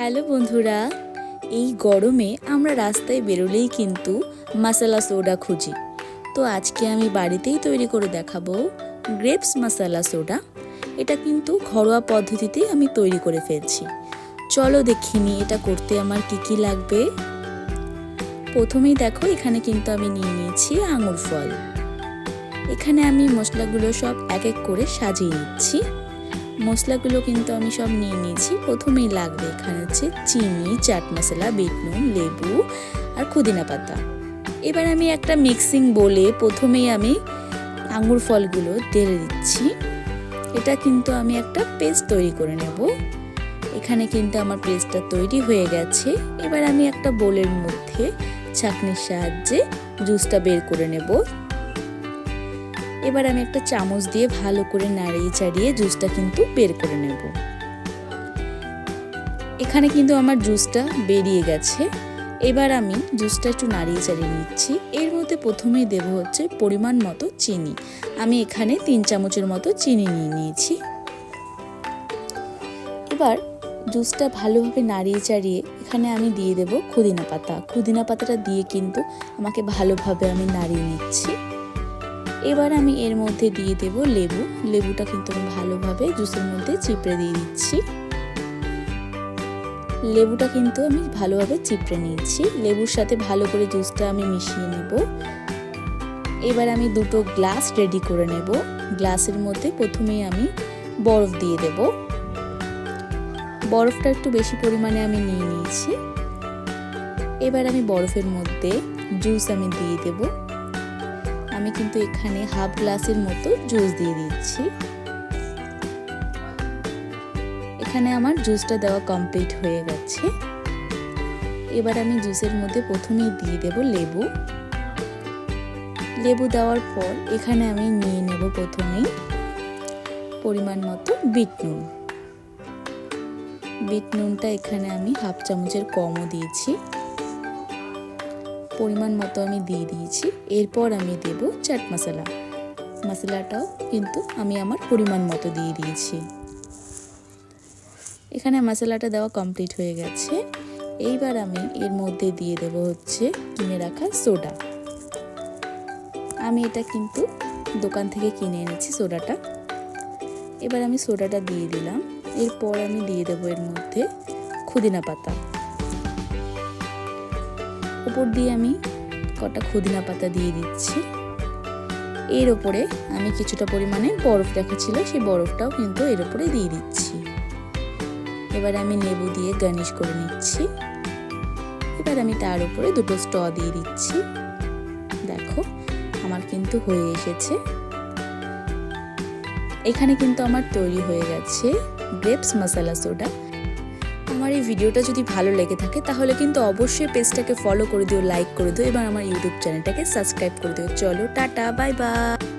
Hello বন্ধুরা, এই গরমে আমরা রাস্তায় বেরোলেই কিন্তু মশলা সোডা খুঁজি। তো আজকে আমি বাড়িতেই তৈরি করে দেখাবো গ্রেপস মশলা সোডা এটা কিন্তু ঘরোয়া পদ্ধতিতেই আমি তৈরি করে ফেলছি। চলো দেখিনি এটা করতে আমার কি কি লাগবে। প্রথমেই দেখো, এখানে কিন্তু আমি নিয়ে নিয়েছি আঙুর ফল। এখানে আমি মশলাগুলো সব এক এক করে সাজিয়ে নিচ্ছি। মশলাগুলো কিন্তু আমি সব নিয়ে নিয়েছি। প্রথমেই লাগবে এখানে হচ্ছে চিনি, চাট মশলা বিট নুন লেবু আর খুদিনা পাতা। এবার আমি একটা মিক্সিং বলে প্রথমেই আমি আঙুর ফলগুলো ঢেলে দিচ্ছি। এটা কিন্তু আমি একটা পেস্ট তৈরি করে নেব। এখানে কিন্তু আমার পেস্টটা তৈরি হয়ে গেছে। এবার আমি একটা বোলের মধ্যে ছাঁকনির সাহায্যে জুসটা বের করে নেব। এবার আমি একটা চামচ দিয়ে ভালো করে নাড়িয়ে চাড়িয়ে জুসটা কিন্তু বের করে নেব। এখানে কিন্তু আমার জুসটা বেরিয়ে গেছে। এবার আমি জুসটা একটু নাড়িয়ে চাড়িয়ে নিচ্ছি। এর মধ্যে প্রথমেই দেব হচ্ছে পরিমাণ মতো চিনি। আমি এখানে তিন চামচের মতো চিনি নিয়ে নিয়েছি। এবার জুসটা ভালোভাবে নাড়িয়ে চাড়িয়ে এখানে আমি দিয়ে দেব খুদিনা পাতা। খুদিনা পাতাটা দিয়ে কিন্তু আমাকে ভালোভাবে আমি নাড়িয়ে নিচ্ছি। এবার আমি এর মধ্যে দিয়ে দেব লেবু। লেবুটা কিন্তু আমি ভালোভাবে জুসের মধ্যে চিপড়ে দিয়ে দিচ্ছি। লেবুটা কিন্তু আমি ভালোভাবে চিপড়ে নিয়েছি। লেবুর সাথে ভালো করে জুসটা আমি মিশিয়ে নেব। এবার আমি দুটো গ্লাস রেডি করে নেব। গ্লাসের মধ্যে প্রথমেই আমি বরফ দিয়ে দেব। বরফটা একটু বেশি পরিমাণে আমি নিয়ে নিয়েছি। এবার আমি বরফের মধ্যে জুস আমি দিয়ে দেবো। আমি কিন্তু এখানে হাফ গ্লাসের মতো জুস দিয়ে দিচ্ছি। এখানে আমার জুসটা দেওয়া কমপ্লিট হয়ে গেছে। এবার আমি জুসের মধ্যে প্রথমেই দিয়ে দেব লেবু। লেবু দেওয়ার পর এখানে আমি নিয়ে নেব প্রথমেই পরিমাণ মতো বিট নুন। বিট নুনটা এখানে আমি হাফ চামচের কমও দিয়েছি। পরিমাণ মতো আমি দিয়ে দিয়েছি। এরপর আমি দেব চাট মশলা। মশলাটাও কিন্তু আমি আমার পরিমাণ মতো দিয়ে দিয়েছি। এখানে মশলাটা দেওয়া কমপ্লিট হয়ে গেছে। এইবার আমি এর মধ্যে দিয়ে দেব হচ্ছে কিনে রাখা সোডা। আমি এটা কিন্তু দোকান থেকে কিনে এনেছি সোডাটা। এবার আমি সোডাটা দিয়ে দিলাম। এরপর আমি দিয়ে দেবো এর মধ্যে খুদিনা পাতা। উপর দিয়ে আমি কটা খুদিনা পাতা দিয়ে দিচ্ছি। এর ওপরে আমি কিছুটা পরিমাণে বরফ রাখা সেই বরফটাও কিন্তু এর ওপরে দিয়ে দিচ্ছি। এবার আমি লেবু দিয়ে গার্নিশ করে নিচ্ছি। এবার আমি তার উপরে দুটো স্ট দিয়ে দিচ্ছি। দেখো, আমার কিন্তু হয়ে এসেছে। এখানে কিন্তু আমার তৈরি হয়ে গেছে গ্রেপস মশলা সোডা আমার এই ভিডিওটা যদি ভালো লেগে থাকে, তাহলে কিন্তু অবশ্যই পেজটাকে ফলো করে দিও লাইক করে দিও এবং আমার ইউটিউব চ্যানেলটাকে সাবস্ক্রাইব করে দিও। চলো, টাটা বাই বাই